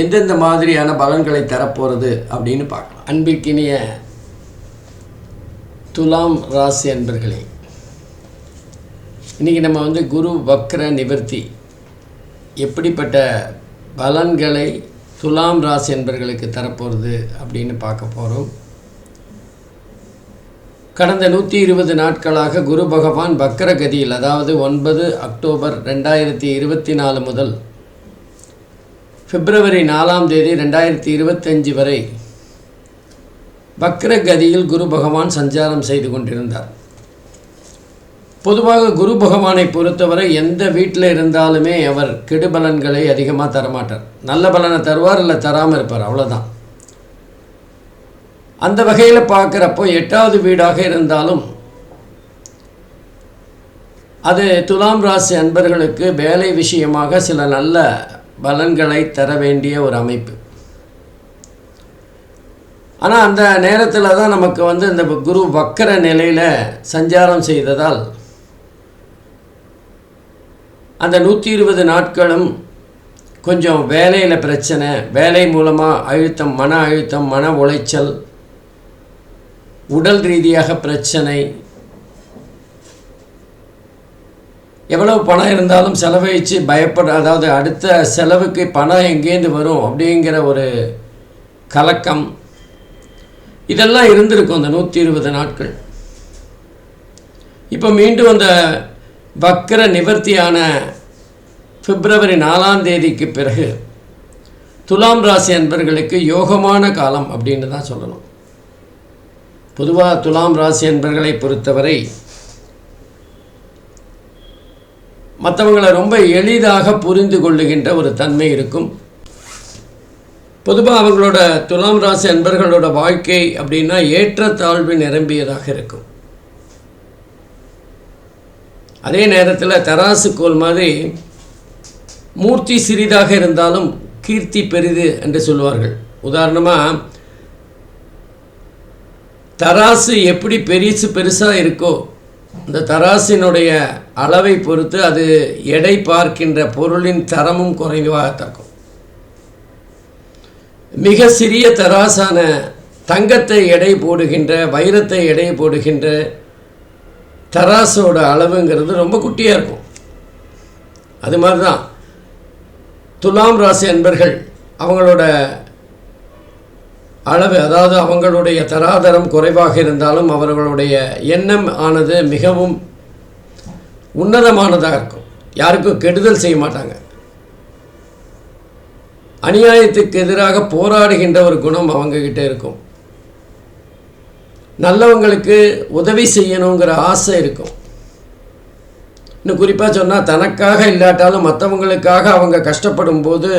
எந்தெந்த மாதிரியான பலன்களை தரப்போகிறது அப்படின்னு பார்க்கலாம். அன்பிற்கினிய துலாம் ராசி அன்பர்களே இன்றைக்கி நம்ம வந்து குரு வக்ர நிவர்த்தி எப்படிப்பட்ட பலன்களை துலாம் ராசி என்பர்களுக்கு தரப்போகிறது அப்படின்னு பார்க்க போகிறோம் கடந்த நூற்றி இருபது நாட்களாக குரு பகவான் வக்கரகதியில் அதாவது ஒன்பது அக்டோபர் ரெண்டாயிரத்தி இருபத்தி நாலு முதல் பிப்ரவரி நாலாம் தேதி ரெண்டாயிரத்தி இருபத்தஞ்சு வரை வக்ரகதியில் குரு பகவான் சஞ்சாரம் செய்து கொண்டிருந்தார். பொதுவாக குரு பகவானை பொறுத்தவரை எந்த வீட்டில் இருந்தாலுமே அவர் கெடுபலன்களை அதிகமாக தரமாட்டார். நல்ல பலனை தருவார் இல்லை தராமல் இருப்பார் அவ்வளோதான் அந்த வகையில் பார்க்குறப்போ எட்டாவது வீடாக இருந்தாலும் அது துலாம் ராசி அன்பர்களுக்கு வேலை விஷயமாக சில நல்ல பலன்களை தர வேண்டிய ஒரு அமைப்பு. ஆனால் அந்த நேரத்தில் தான் நமக்கு வந்து இந்த குரு வக்கர நிலையில் சஞ்சாரம் செய்ததால் அந்த நூற்றி இருபது நாட்களும் கொஞ்சம் வேலையில் பிரச்சனை வேலை மூலமாக அழுத்தம் மன அழுத்தம் மன உளைச்சல் உடல் ரீதியாக பிரச்சனை எவ்வளவு பணம் இருந்தாலும் செலவழித்து பயப்பட அதாவது அடுத்த செலவுக்கு பணம் எங்கேருந்து வரும் அப்படிங்கிற ஒரு கலக்கம். இதெல்லாம் இருந்திருக்கும் அந்த நூற்றி இருபது நாட்கள். இப்போ மீண்டும் அந்த வக்கர நிவர்த்தியான பிப்ரவரி நாலாம் தேதிக்கு பிறகு துலாம் ராசி அன்பர்களுக்கு யோகமான காலம் அப்படின்னு தான் சொல்லணும். பொதுவாக துலாம் ராசி அன்பர்களை பொறுத்தவரை மற்றவங்களை ரொம்ப எளிதாக புரிந்து கொள்ளுகின்ற ஒரு தன்மை இருக்கும். பொதுவாக அவங்களோட துலாம் ராசி அன்பர்களோட வாழ்க்கை அப்படின்னா ஏற்றத்தாழ்வு நிரம்பியதாக இருக்கும். அதே நேரத்தில் தராசு கோல் மாதிரி மூர்த்தி சிறிதாக இருந்தாலும் கீர்த்தி பெரிது என்று சொல்லுவார்கள். உதாரணமாக தராசு எப்படி பெரிசு பெருசாக இருக்கோ இந்த தராசினுடைய அளவை பொறுத்து அது எடை பார்க்கின்ற பொருளின் தரமும் குறைவாக தாக்கும். மிக சிறிய தராசான தங்கத்தை எடை போடுகின்ற வைரத்தை எடை போடுகின்ற தராசோட அளவுங்கிறது ரொம்ப குட்டியாக இருக்கும். அது மாதிரி தான் துலாம் ராசி அன்பர்கள் அவங்களோட அளவு அதாவது அவங்களுடைய தராதரம் குறைவாக இருந்தாலும் அவர்களுடைய எண்ணம் ஆனது மிகவும் உன்னதமானதாக இருக்கும். யாருக்கும் கெடுதல் செய்ய மாட்டாங்க. அநியாயத்துக்கு எதிராக போராடுகின்ற ஒரு குணம் அவங்கக்கிட்ட இருக்கும். நல்லவங்களுக்கு உதவி செய்யணுங்கிற ஆசை இருக்கும். இன்னும் குறிப்பாக சொன்னால் தனக்காக இல்லாட்டாலும் மற்றவங்களுக்காக அவங்க கஷ்டப்படும் போது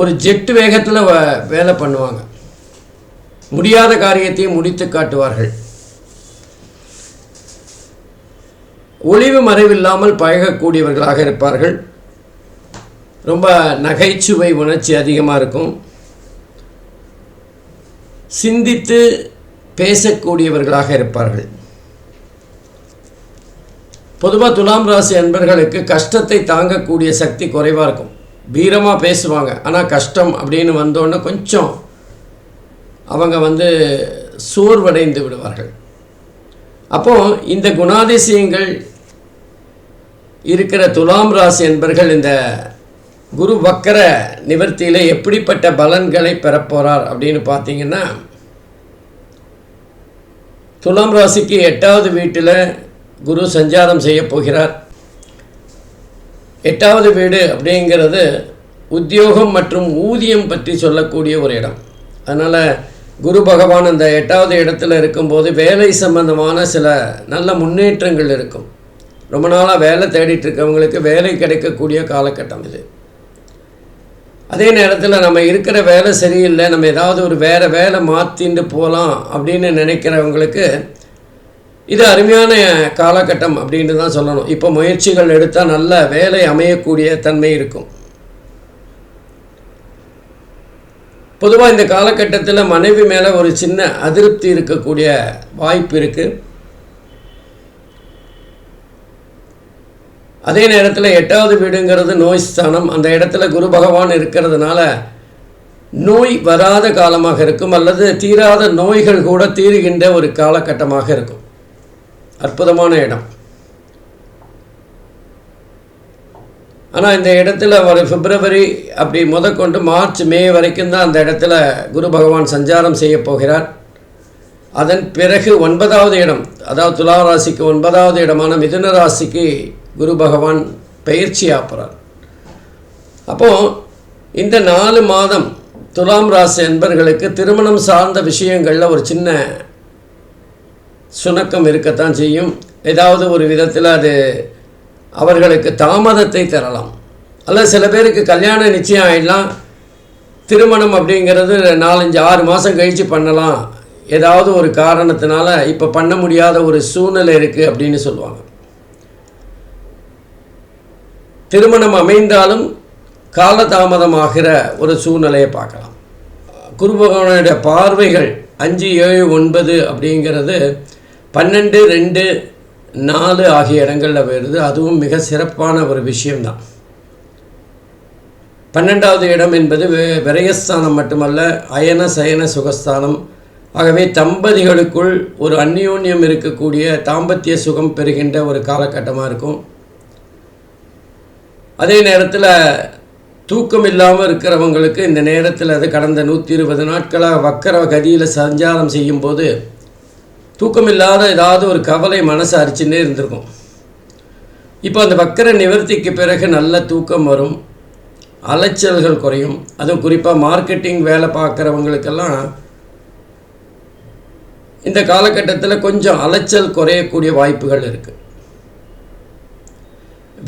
ஒரு ஜெட்டு வேகத்தில் வேலை பண்ணுவாங்க. முடியாத காரியத்தையும் முடித்து காட்டுவார்கள். ஒளிவு மறைவில்லாமல் பழகக்கூடியவர்களாக இருப்பார்கள். ரொம்ப நகைச்சுவை உணர்ச்சி அதிகமாக இருக்கும். சிந்தித்து பேசக்கூடியவர்களாக இருப்பார்கள். பொதுவாக துலாம் ராசி அன்பர்களுக்கு கஷ்டத்தை தாங்கக்கூடிய சக்தி குறைவாக இருக்கும். வீரமாக பேசுவாங்க. ஆனால் கஷ்டம் அப்படின்னு வந்தோடனே கொஞ்சம் அவங்க வந்து சோர்வடைந்து விடுவார்கள். அப்போது இந்த குணாதிசயங்கள் இருக்கிற துலாம் ராசி என்பர்கள் இந்த குரு வக்கர நிவர்த்தியில் எப்படிப்பட்ட பலன்களை பெறப்போகிறார் அப்படின்னு பார்த்தீங்கன்னா துலாம் ராசிக்கு எட்டாவது வீட்டில் குரு சஞ்சாரம் செய்ய போகிறார். எட்டாவது வீடு அப்படிங்கிறது உத்தியோகம் மற்றும் ஊதியம் பற்றி சொல்லக்கூடிய ஒரு இடம். அதனால் குரு பகவான் அந்த எட்டாவது இடத்துல இருக்கும்போது வேலை சம்பந்தமான சில நல்ல முன்னேற்றங்கள் இருக்கும். ரொம்ப நாளாக வேலை தேடிட்டு இருக்கவங்களுக்கு வேலை கிடைக்கக்கூடிய காலகட்டம் இது. அதே நேரத்தில் நம்ம இருக்கிற வேலை சரியில்லை நம்ம ஏதாவது ஒரு வேறு வேலை மாற்றிட்டு போகலாம் அப்படின்னு நினைக்கிறவங்களுக்கு இது அருமையான காலகட்டம் அப்படின்னு தான் சொல்லணும். இப்போ முயற்சிகள் எடுத்தால் நல்ல வேலை அமையக்கூடிய தன்மை இருக்கும். பொதுவாக இந்த காலகட்டத்தில் மனைவி மேலே ஒரு சின்ன அதிருப்தி இருக்கக்கூடிய வாய்ப்பு இருக்குது அதே நேரத்தில் எட்டாவது வீடுங்கிறது நோய் ஸ்தானம். அந்த இடத்துல குரு பகவான் இருக்கிறதுனால நோய் வராத காலமாக இருக்கும் அல்லது தீராத நோய்கள் கூட தீருகின்ற ஒரு காலகட்டமாக இருக்கும். அற்புதமான இடம். ஆனால் இந்த இடத்துல ஒரு பிப்ரவரி அப்படி முதற்கொண்டு மார்ச் மே வரைக்கும் தான் அந்த இடத்துல குரு பகவான் சஞ்சாரம் செய்ய போகிறார். அதன் பிறகு ஒன்பதாவது இடம் அதாவது துலா ராசிக்கு ஒன்பதாவது இடமான மிதுன ராசிக்கு குரு பகவான் பயிற்சி ஆப்புறார். அப்போது இந்த நாலு மாதம் துலாம் ராசி என்பர்களுக்கு திருமணம் சார்ந்த விஷயங்களில் ஒரு சின்ன சுணக்கம் இருக்கத்தான் செய்யும். ஏதாவது ஒரு விதத்தில் அது அவர்களுக்கு தாமதத்தை தரலாம். அல்ல சில பேருக்கு கல்யாணம் நிச்சயம் ஆகிடலாம் திருமணம் அப்படிங்கிறது நாலஞ்சு ஆறு மாதம் கழித்து பண்ணலாம். ஏதாவது ஒரு காரணத்தினால இப்போ பண்ண முடியாத ஒரு சூழ்நிலை இருக்குது அப்படின்னு சொல்லுவாங்க. திருமணம் அமைந்தாலும் காலதாமதமாகிற ஒரு சூழ்நிலையை பார்க்கலாம். குரு பகவானுடைய பார்வைகள் அஞ்சு ஏழு ஒன்பது அப்படிங்கிறது பன்னெண்டு ரெண்டு நாலு ஆகிய இடங்களில் வருது. அதுவும் மிக சிறப்பான ஒரு விஷயம்தான். பன்னெண்டாவது இடம் என்பது விரயஸ்தானம் மட்டுமல்ல அயன சயன சுகஸ்தானம். ஆகவே தம்பதிகளுக்குள் ஒரு அந்யோன்யம் இருக்கக்கூடிய தாம்பத்திய சுகம் பெறுகின்ற ஒரு காலகட்டமாக இருக்கும். அதே நேரத்தில் தூக்கம் இல்லாமல் இருக்கிறவங்களுக்கு இந்த நேரத்தில் அது கடந்த நூற்றி இருபது நாட்களாக வக்கர கதியில் சஞ்சாரம் செய்யும்போது தூக்கம் இல்லாத ஏதாவது ஒரு கவலை மனசு அரிச்சுட்டே இருந்திருக்கும். இப்போ அந்த வக்கர நிவர்த்திக்கு பிறகு நல்ல தூக்கம் வரும் அலைச்சல்கள் குறையும். அதுவும் குறிப்பாக மார்க்கெட்டிங் வேலை பார்க்குறவங்களுக்கெல்லாம் இந்த காலகட்டத்தில் கொஞ்சம் அலைச்சல் குறையக்கூடிய வாய்ப்புகள் இருக்குது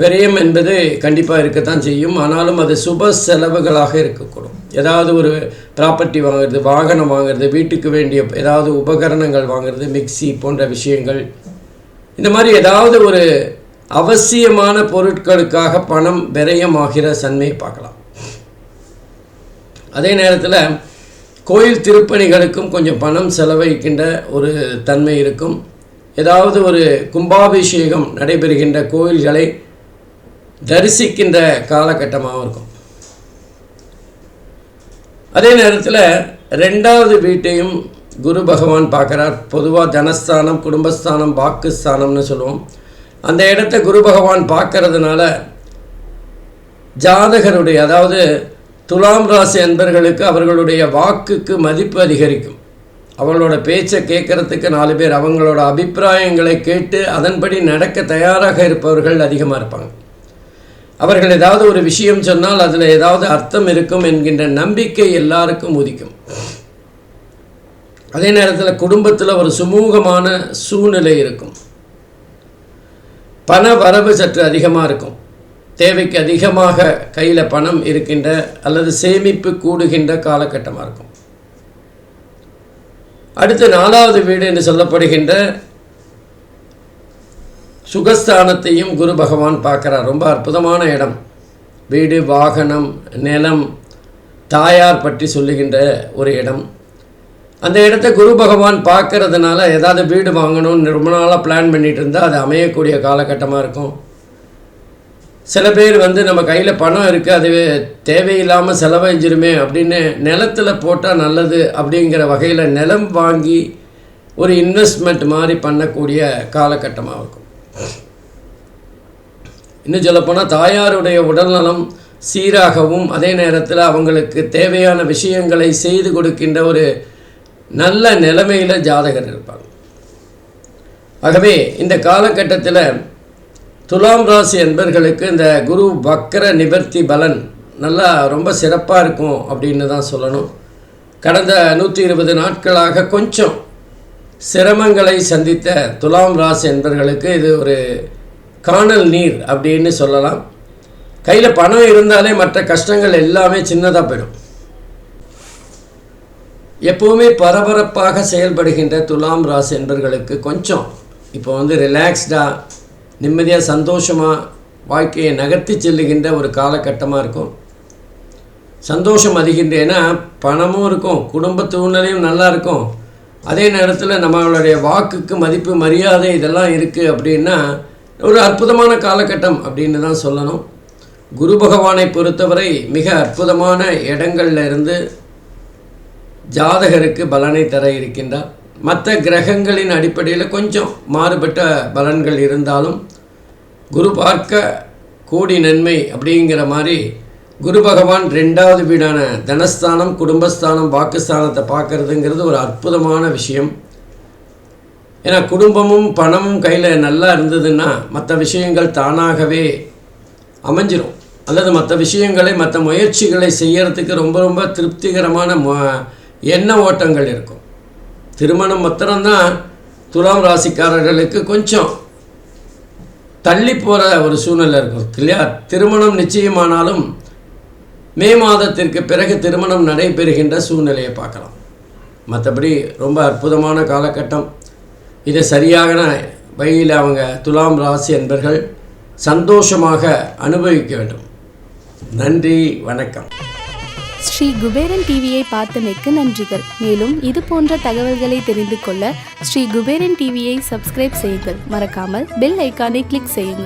விரயம் என்பது கண்டிப்பாக இருக்கத்தான் செய்யும். ஆனாலும் அது சுப செலவுகளாக இருக்கக்கூடும். ஏதாவது ஒரு ப்ராப்பர்ட்டி வாங்குறது வாகனம் வாங்குறது வீட்டுக்கு வேண்டிய ஏதாவது உபகரணங்கள் வாங்குறது மிக்ஸி போன்ற விஷயங்கள். இந்த மாதிரி ஏதாவது ஒரு அவசியமான பொருட்களுக்காக பணம் விரயமாகிற சன்மையை பார்க்கலாம். அதே நேரத்தில் கோயில் திருப்பணிகளுக்கும் கொஞ்சம் பணம் செலவழிக்கின்ற ஒரு தன்மை இருக்கும். ஏதாவது ஒரு கும்பாபிஷேகம் நடைபெறுகின்ற கோயில்களை தரிசிக்கின்ற காலகட்டமாகவும் இருக்கும். அதே நேரத்தில் ரெண்டாவது வீட்டையும் குரு பகவான் பார்க்குறார். பொதுவாக தனஸ்தானம் குடும்பஸ்தானம் வாக்குஸ்தானம்னு சொல்லுவோம். அந்த இடத்த குரு பகவான் பார்க்கறதுனால ஜாதகருடைய அதாவது துலாம் ராசி அன்பர்களுக்கு அவர்களுடைய வாக்குக்கு மதிப்பு அதிகரிக்கும். அவங்களோட பேச்சை கேட்கறதுக்கு நாலு பேர் அவங்களோட அபிப்பிராயங்களை கேட்டு அதன்படி நடக்க தயாராக இருப்பவர்கள் அதிகமாக இருப்பாங்க. அவர்கள் ஏதாவது ஒரு விஷயம் சொன்னால் அதில் ஏதாவது அர்த்தம் இருக்கும் என்கின்ற நம்பிக்கை எல்லாருக்கும் உதிக்கும். அதே நேரத்தில் குடும்பத்தில் ஒரு சுமூகமான சூழ்நிலை இருக்கும். பண வரவு சற்று அதிகமாக இருக்கும். தேவைக்கு அதிகமாக கையில் பணம் இருக்கின்ற அல்லது சேமிப்பு கூடுகின்ற காலகட்டமாக இருக்கும். அடுத்து நாலாவது வீடு என்று சொல்லப்படுகின்ற சுகஸ்தானத்தையும் குரு பகவான் பார்க்குறார். ரொம்ப அற்புதமான இடம். வீடு வாகனம் நிலம் தாயார் பற்றி சொல்லுகின்ற ஒரு இடம். அந்த இடத்த குரு பகவான் பார்க்கறதுனால ஏதாவது வீடு வாங்கணும்னு ரொம்ப நாளாக பிளான் பண்ணிட்டு இருந்தால் அது அமையக்கூடிய காலகட்டமாக இருக்கும். சில பேர் வந்து நம்ம கையில் பணம் இருக்குது அது தேவையில்லாமல் செலவழிஞ்சிருமே அப்படின்னு நிலத்தில் போட்டால் நல்லது அப்படிங்கிற வகையில் நிலம் வாங்கி ஒரு இன்வெஸ்ட்மெண்ட் மாதிரி பண்ணக்கூடிய காலகட்டமாக இருக்கும். இன்னும் சொல்லப்போனால் தாயாருடைய உடல்நலம் சீராகவும் அதே நேரத்தில் அவங்களுக்கு தேவையான விஷயங்களை செய்து கொடுக்கின்ற ஒரு நல்ல நிலைமையில் ஜாதகர் இருப்பாங்க. ஆகவே இந்த காலகட்டத்தில் துலாம் ராசி என்பர்களுக்கு இந்த குரு வக்கர நிவர்த்தி பலன் நல்லா ரொம்ப சிறப்பாக இருக்கும் அப்படின்னு தான் சொல்லணும். கடந்த நூற்றி இருபது நாட்களாக கொஞ்சம் சிரமங்களை சந்தித்த துலாம் ராசி என்பர்களுக்கு இது ஒரு காணல் நீர் அப்படின்னு சொல்லலாம். கையில் பணம் இருந்தாலே மற்ற கஷ்டங்கள் எல்லாமே சின்னதாக போயிடும். எப்போவுமே பரபரப்பாக செயல்படுகின்ற துலாம் ராசி என்பர்களுக்கு கொஞ்சம் இப்போ வந்து ரிலாக்ஸ்டாக நிம்மதியாக சந்தோஷமாக வாழ்க்கையை நகர்த்தி செல்லுகின்ற ஒரு காலகட்டமாக இருக்கும். சந்தோஷம் அதிகின்ற ஏன்னா பணமும் இருக்கும் குடும்ப சூழ்நிலையும் நல்லா இருக்கும். அதே நேரத்தில் நம்மளுடைய வாக்குக்கு மதிப்பு மரியாதை இதெல்லாம் இருக்குது அப்படின்னா ஒரு அற்புதமான காலகட்டம் அப்படின்னு தான் சொல்லணும். குரு பகவானை பொறுத்தவரை மிக அற்புதமான இடங்கள்ல இருந்து ஜாதகருக்கு பலனை தர இருக்கின்றார். மற்ற கிரகங்களின் அடிப்படையில் கொஞ்சம் மாறுபட்ட பலன்கள் இருந்தாலும் குரு பார்க்க கூடி நன்மை அப்படிங்கிற மாதிரி குரு பகவான் ரெண்டாவது வீடான தனஸ்தானம் குடும்பஸ்தானம் வாக்குஸ்தானத்தை பார்க்கறதுங்கிறது ஒரு அற்புதமான விஷயம். ஏன்னா குடும்பமும் பணமும் கையில் நல்லா இருந்ததுன்னா மற்ற விஷயங்கள் தானாகவே அமைஞ்சிரும். அல்லது மற்ற விஷயங்களை மற்ற முயற்சிகளை செய்யறதுக்கு ரொம்ப ரொம்ப திருப்திகரமான எண்ண ஓட்டங்கள் இருக்கும். திருமணம் மாத்திரம்தான் துலாம் ராசிக்காரர்களுக்கு கொஞ்சம் தள்ளி போகிற ஒரு சூழ்நிலை இருக்கும். இல்லையா? திருமணம் நிச்சயமானாலும் மே மாதத்திற்கு பிறகு திருமணம் நடைபெறுகின்ற சூழ்நிலையை பார்க்கலாம். மற்றபடி ரொம்ப அற்புதமான காலகட்டம். இதை சரியான வழியில் அவங்க துலாம் ராசி என்பர்கள் சந்தோஷமாக அனுபவிக்க வேண்டும். நன்றி வணக்கம். ஸ்ரீ குபேரன் டிவியை பார்த்தமைக்கு நன்றிகள். மேலும் இது போன்ற தகவல்களை தெரிந்து கொள்ள ஸ்ரீ குபேரன் டிவியை சப்ஸ்கிரைப் செய்யுங்கள். மறக்காமல் பெல் ஐக்கானை கிளிக் செய்யுங்கள்.